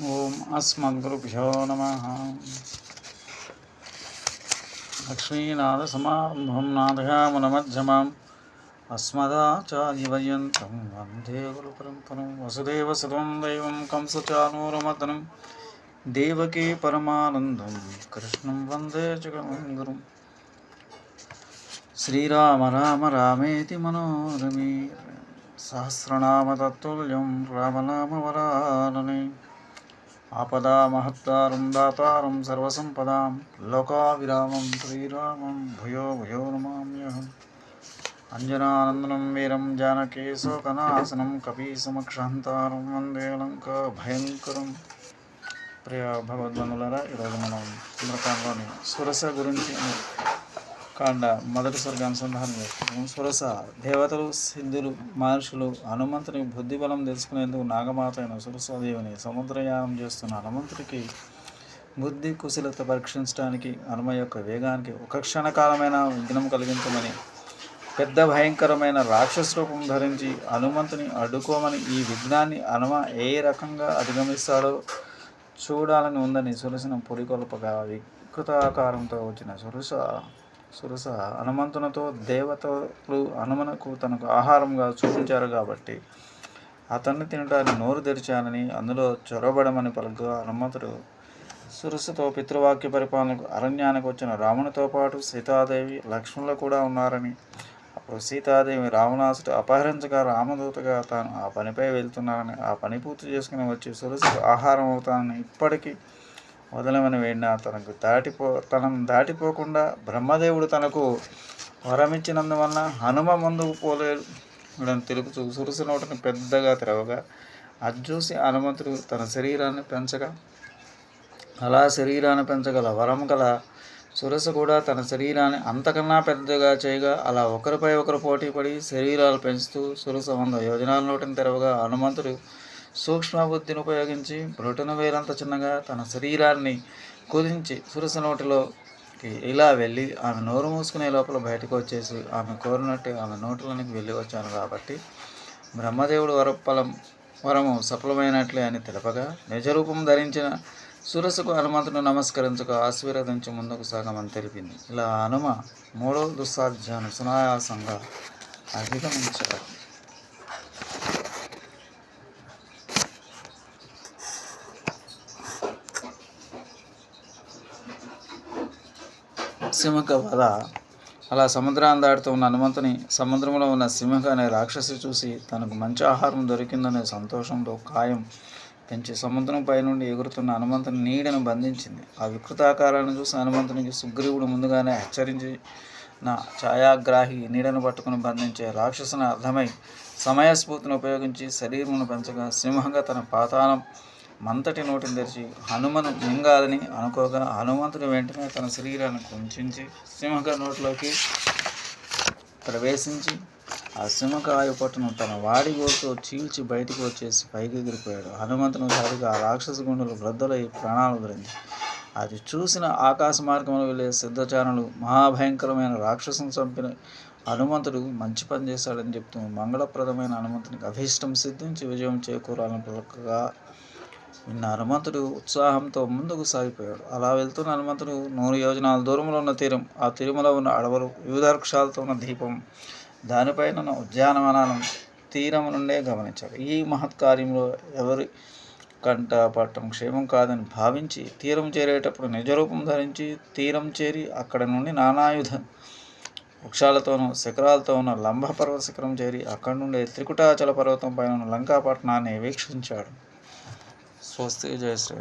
ఓం అస్మద్గురుభ్యో నమ. లక్ష్మీనాథసమారంభం నాథయామునమధ్యమాం అస్మదాచార్యపర్యంతం వందే గురుపరంపరం. వసుదేవసుతం దైవం కంసచానూరమతనం దేవకీ పరమానందం. కృష్ణం వందే జగమంగురం శ్రీరామ రామ రామేతి మనోరమే. సహస్రనామతత్తుల్యం రామనామవరాననే ఆపదామహత్తారం దాతారం సర్వసంపదాం లోకావిరామం శ్రీరామం భయో భయో నమామ్యహం అంజనానందనం వీరం జానకేశోకనాశనం కపీసమక్షహంతారం వందే లంక భయంకరం ప్రియ భగవద్బంధులరా ఈరోజు మనం సుందరకాండలోని సురస గురించి కాండ మొదటి స్వర్గ అనుసంధానం చేస్తున్నాం సురస దేవతలు సిద్ధులు మహర్షులు హనుమంతుని బుద్ధి బలం తెలుసుకునేందుకు నాగమాత అయిన సురసాదేవిని సముద్రయానం చేస్తున్న హనుమంతుడికి బుద్ధి కుశలత పరీక్షించడానికి హనుమ యొక్క వేగానికి ఒక క్షణకాలమైన విఘ్నం కలిగించమని పెద్ద భయంకరమైన రాక్షస రూపం ధరించి హనుమంతుని అడ్డుకోమని ఈ విఘ్నాన్ని హనుమ ఏ రకంగా అధిగమిస్తాడో చూడాలని ఉందని సురసిన పురికొల్పగా వికృతాకారంతో వచ్చిన సురస సురస హనుమంతునితో దేవతలు హనుమనకు తనకు ఆహారంగా చూపించారు కాబట్టి అతన్ని తినడానికి నోరు తెరిచానని అందులో చొరబడమని పలుకుగా హనుమంతుడు సురసతో పితృవాక్య పరిపాలనకు అరణ్యానికి వచ్చిన రామునితో పాటు సీతాదేవి లక్ష్మణులు కూడా ఉన్నారని. అప్పుడు సీతాదేవి రావణాసుడు అపహరించగా రామదూతగా తాను ఆ పనిపై వెళ్తున్నానని ఆ పని పూర్తి చేసుకుని వచ్చి సురసుకు ఆహారం అవుతానని ఇప్పటికీ వదలమని వేడిన తనకు దాటిపో తనను దాటిపోకుండా బ్రహ్మదేవుడు తనకు వరమిచ్చినందువలన హనుమ ముందుకు పోలేడు. తెలుపుతూ సురుసు నోటిని పెద్దగా తెరవగా అది చూసి హనుమంతుడు తన శరీరాన్ని పెంచగా అలా శరీరాన్ని పెంచగల వరం గల సురసు కూడా తన శరీరాన్ని అంతకన్నా పెద్దగా చేయగా అలా ఒకరిపై ఒకరు పోటీ పడి శరీరాలు పెంచుతూ సురస వంద యోజనాల నోటిని తెరవగా హనుమంతుడు సూక్ష్మ బుద్ధిని ఉపయోగించి బ్రొటన వేలంత చిన్నగా తన శరీరాన్ని కుదించి సురస నోటిలోకి ఇలా వెళ్ళి ఆమె నోరు మూసుకునే లోపల బయటకు వచ్చేసి ఆమె కోరినట్టు ఆమె నోటిలోనికి వెళ్ళి వచ్చాను కాబట్టి బ్రహ్మదేవుడు వరఫలం వరము సఫలమైనట్లే అని తెలపగా నిజరూపం ధరించిన సురసుకు హనుమంతుడు నమస్కరించక ఆశీర్వదించి ముందుకు సాగమని తెలిపింది. ఇలా హనుమ మూడో దుస్సాధ్యాన్ని సునాయాసంగా అధిగమించారు సింహక వధ అలా సముద్రాన్ని దాటుతూ ఉన్న హనుమంతుని సముద్రంలో ఉన్న సింహక అనే రాక్షసి చూసి తనకు మంచి ఆహారం దొరికిందనే సంతోషంతో కాయం పెంచి సముద్రం పైనుండి ఎగురుతున్న హనుమంతుని నీడను బంధించింది. ఆ వికృతాకారాన్ని చూసి హనుమంతునికి సుగ్రీవుడు ముందుగానే హెచ్చరించి నా ఛాయాగ్రాహి నీడను పట్టుకుని బంధించే రాక్షసుని అర్థమై సమయస్ఫూర్తిని ఉపయోగించి శరీరమును పెంచగా సింహంగా తన పాతాళం మంతటి నోటిని తెరిచి హనుమను మింగాలని అనుకోగా హనుమంతుడు వెంటనే తన శరీరాన్ని కుంచించి సింహక నోట్లోకి ప్రవేశించి ఆ సింహకాయు పట్టును తన వాడి గోరుతో చీల్చి బయటికి వచ్చేసి పైకి ఎగిరిపోయాడు. హనుమంతుని సరిగా ఆ రాక్షస గుండెలు వృద్ధులై ప్రాణాలు వదిలింది. అది చూసిన ఆకాశ మార్గంలో వెళ్ళే సిద్ధచారణులు మహాభయంకరమైన రాక్షసును చంపిన హనుమంతుడు మంచి పని చేశాడని చెప్తూ మంగళప్రదమైన హనుమంతునికి అభీష్టం సిద్ధించి విజయం చేకూరాలని పలకగా నిన్న హనుమంతుడు ఉత్సాహంతో ముందుకు సాగిపోయాడు. అలా వెళ్తున్న హనుమంతుడు నూరు యోజనాల దూరంలో ఉన్న తీరం ఆ తీరములో ఉన్న అడవులు వివిధ వృక్షాలతో ఉన్న దీపం దానిపైన ఉన్న ఉద్యానవనాలను తీరం నుండే గమనించాడు. ఈ మహత్ కార్యంలో ఎవరి కంట పట్టం క్షేమం కాదని భావించి తీరం చేరేటప్పుడు నిజరూపం ధరించి తీరం చేరి అక్కడ నుండి నానాయుధ వృక్షాలతోనూ శిఖరాలతో ఉన్న లంబ పర్వత శిఖరం చేరి అక్కడి నుండి త్రికుటాచల పర్వతం పైన ఉన్న లంకాపట్నాన్ని వీక్షించాడు. స్వస్తి జయ శ్రీరామ్